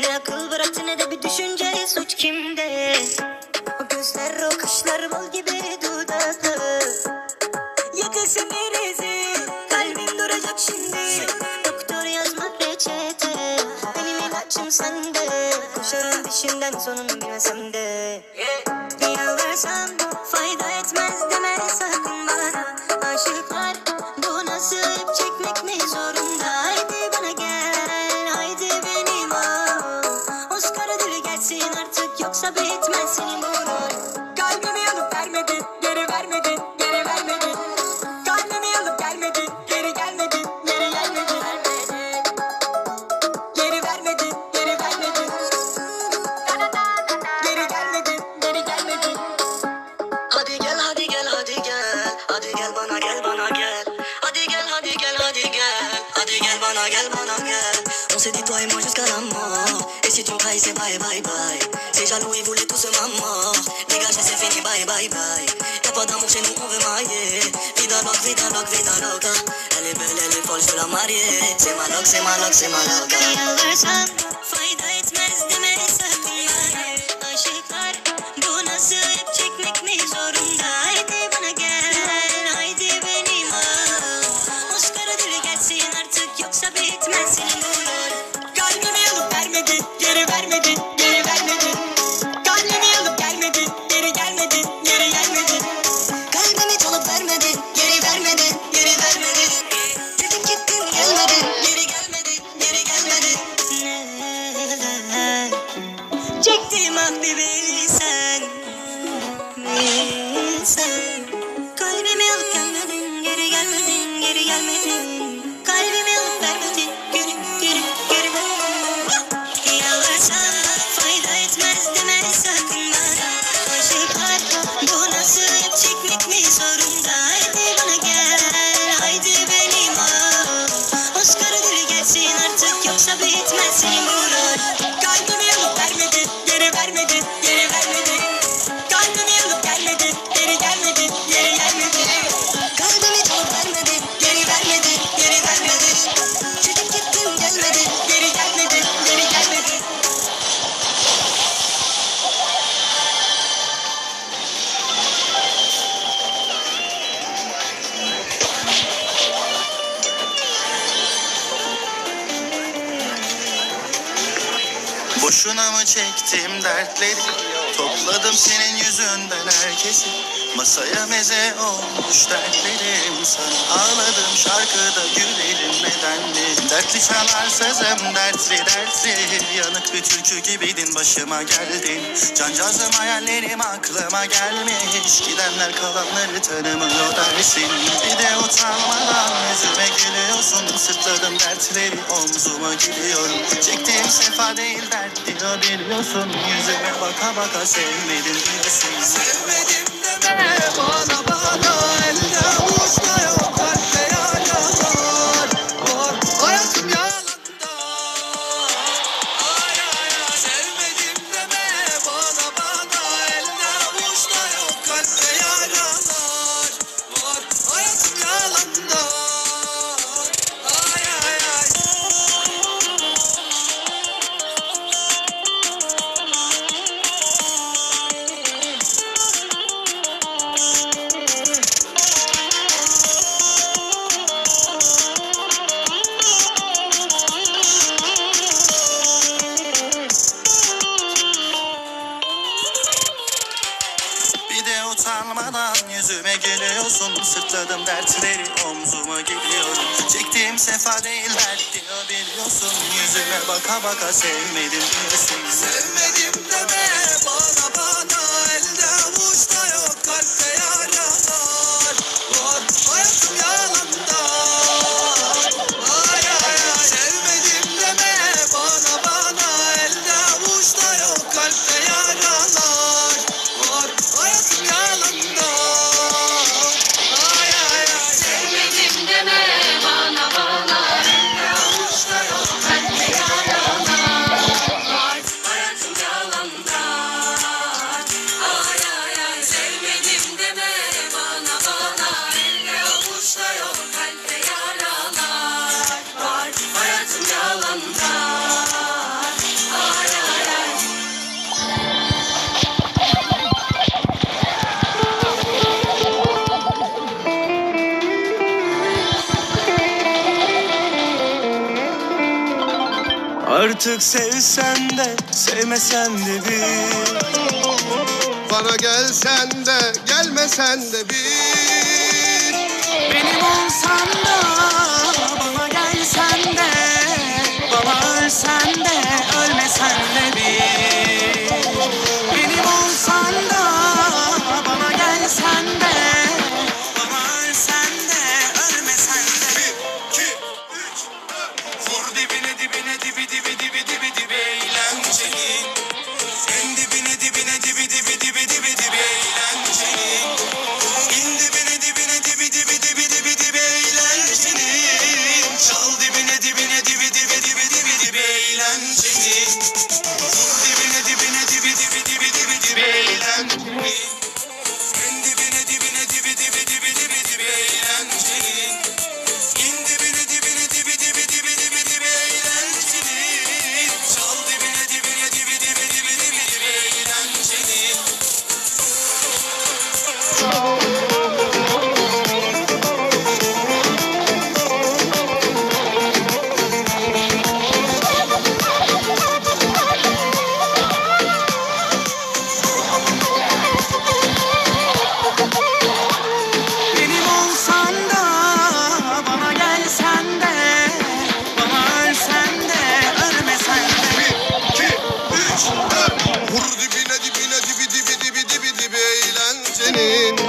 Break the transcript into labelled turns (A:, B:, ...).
A: Ne akıl bıraktı ne de bir düşünce suç kimde? O gözler o kaşlar bal gibi dudaklı. Yakasın neresi? Kalbim duracak şimdi. Doktor yazmak reçete. Benim ilaçım sende. Koşarım peşinden sonunu bilmesem de On s'est dit toi et moi jusqu'à la mort. Et si tu me trahis c'est bye bye bye. Ces jaloux ils voulaient tous ma mort. Dégagez c'est fini bye bye bye. Y'a pas d'amour chez nous on veut mailler Vida loca vida loca vida loca Elle est belle elle est folle je veux la marier. C'est ma loque c'est ma loque c'est ma loca çektiğim ah
B: Boşuna mı çektim dertleri Topladım senin yüzünden herkesi. Masaya meze olmuş dertlerim. Sana ağladım şarkıda gülerim nedenli. Dertli çalar sözüm dertli dertli. Yanık bir türkü gibiydin başıma geldin. Cancağızım hayallerim aklıma gelmiş. Gidenler kalanları tanımıyor dersin. Bir de utanmadan yüzüme gülüyorsun. Sırtladım dertleri omzuma gülüyorum. Çektiğim sefa değil dert diyor biliyorsun. Yüzüme baka baka sevmedim diyorsun.
C: Sevmedim deme bana bana
B: gülüyorsun Sırtladım dertleri omzuma geliyorum Çektiğim sefa değil dert diyor biliyorsun. Yüzüme baka baka sevmedim. Diyorsun
C: Sevmedim Artık sevsen de sevmesen de bir. Bana gelsen de gelmesen de bir. Benim olsan da bana
B: gelsen de
C: bana ölsen de. dibine dibine dibi
B: dibi dibi dibi. beginning.